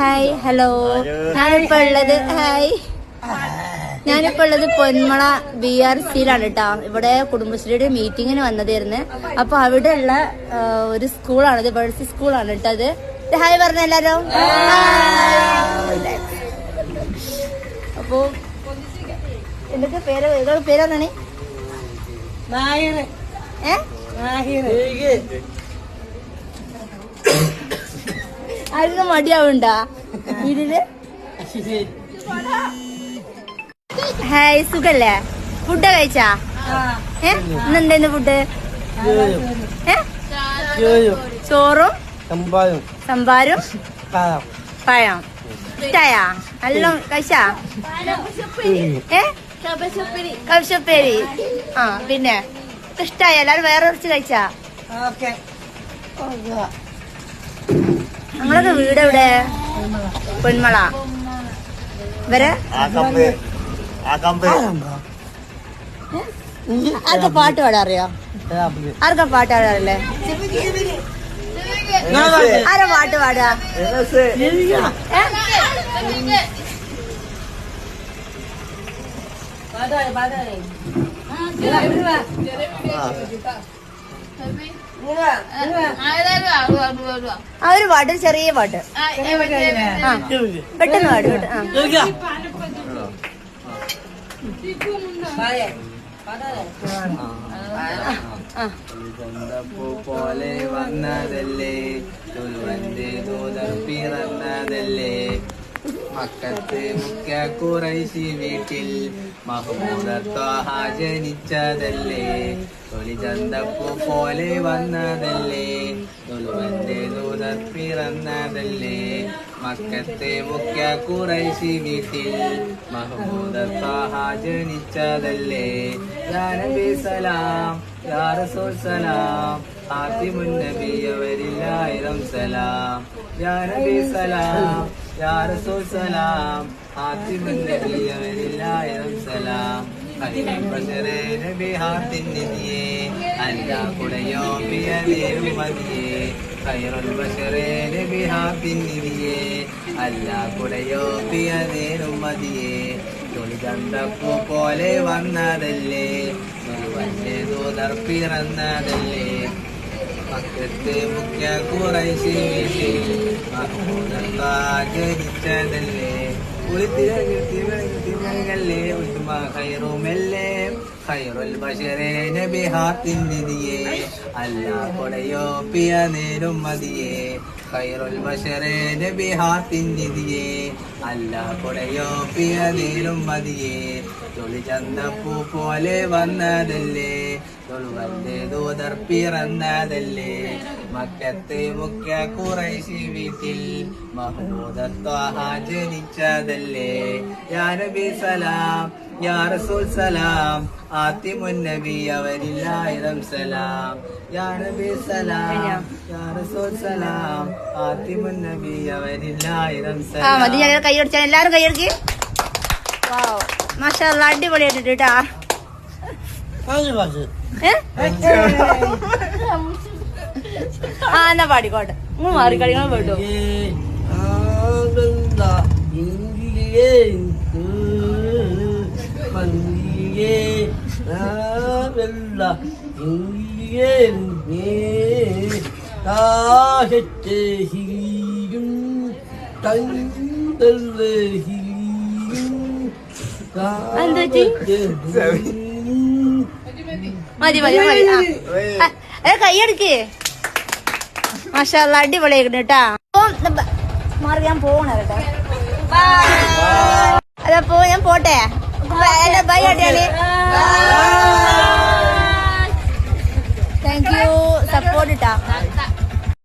Hi hello ഞാനിപ്പോ ഉള്ളത് hi ഞാനിപ്പോ ഉള്ളത് പൊന്മള ബി ആർ സിയിലാണ് കേട്ടോ ഇവിടെ കുടുംബശ്രീയുടെ മീറ്റിങ്ങിന് വന്നതായിരുന്നു. അപ്പൊ അവിടെയുള്ള ഉള്ള ഒരു സ്കൂളാണ് ബേഴ്സി സ്കൂളാണ് കേട്ടോ അത് ഇത്. ഹായ് പറഞ്ഞ എല്ലാരും. അപ്പോ എന്തൊക്കെ പേര്? പേരാണ് ഏ? ആർക്കും മടിയാവുണ്ടാ. ഇതിൽ ഹായ് സുഖല്ലേ? ഫുഡ് കഴിച്ചാ? ഏ? ഇന്നെന്തായിരുന്നു ഫുഡ്? ചോറും സംഭാരും പഴം. ഇഷ്ടായാ? നല്ല കഴിച്ചാ? ഏ? കവിശപ്പേരി. ആ പിന്നെ? ഇഷ്ടായ? എല്ലാരും വേറെ കുറച്ച് കഴിച്ചാ? ഓക്കെ. ഞങ്ങളൊക്കെ വീട് എവിടെ പൊന്മള. ഇവരെ? ആർക്കാ പാട്ട് പാടാൻ അറിയോ ആർക്കാ പാട്ട് പാടാറില്ലേ? ആരാ പാട്ട് പാടുക? ഏ? ആ ഒരു പാട്ട് ഒരു ചെറിയ പാട്ട് ആ പെട്ടെന്ന് വാട് പോലെ വന്നതല്ലേ പിറന്നതല്ലേ മക്കത്ത് മുഖ്യ കുറൈശി വീട്ടിൽ മഹമൂദത്വാഹ ജനിച്ചതല്ലേ തൊലി ചന്തപ്പൂ പോലെ വന്നതല്ലേ? തൊലുവന്റെ ദൂതർ പിറന്നതല്ലേ? മക്കത്തെ മുഖ്യ കുറൈശി വീട്ടിൽ മഹമൂദത്വാഹ ജനിച്ചതല്ലേ നബി സലാം യാ റസൂൽ സലാം അവരിലായിരം സലാം. യാ നബി സലാം സലാം സലാം പോലെ വന്നതല്ലേ. വന്റെ ദൂതർ പിറന്നതല്ലേ മക്കത്ത് മുഖ്യ കുറൈശി വീട്ടിൽ ജനിച്ചതല്ലേ ഉളിത്തിരല്ലേ ഉൽമ ഖൈറുമല്ലേ ഖൈറുൽ ബഷറേ നബി ഹാത്തിൻ നിധിയേ അല്ല കൊടയോ പിയ നേരും മതിയേ. ഖൈറുൽ ബഷറേ നബി ഹാത്തിൻ നിധിയേ അല്ല കൊടയോ പിയ നേരും മതിയേ തൊളി ചന്തപ്പൂ പോലെ വന്നതല്ലേ തൊളുവന്റെ ദൂതർ പിറന്നതല്ലേ. മക്കത്തെ മുഖ്യ കുറൈശി വീട്ടിൽ മഹ്മൂദത്വാഹ ജനിച്ചതല്ലേ. യാ നബി സലാം യാ റസൂൽ സലാം ആത്തിമുൻ നബി സലാം. യാ നബി സലാം യാ റസൂൽ സലാം ആത്തിമുൻ നബി ആ മതി ഞാൻ കൈ അടിച്ചാൽ എല്ലാരും കൈ അടിക്ക്. മാഷാ അടിപൊളിയായിട്ടുണ്ട് കേട്ടാ. ഏ? ആ എന്നാ പാടിക്കോട്ടെ. നിങ്ങൾ മാറി കളികൾ പോയിട്ടോ എന്ത് പറ്റി? മതി മതി മതി. കൈയടിക്ക്. അടിപൊളിയായിട്ടുണ്ട് കേട്ടാ. മാറി ഞാൻ പോണ കേട്ടോ. അതപ്പോ ഞാൻ പോട്ടെ. ബൈ. അടിയാളി താങ്ക് യു സപ്പോർട്ട് ഇട്ടാ.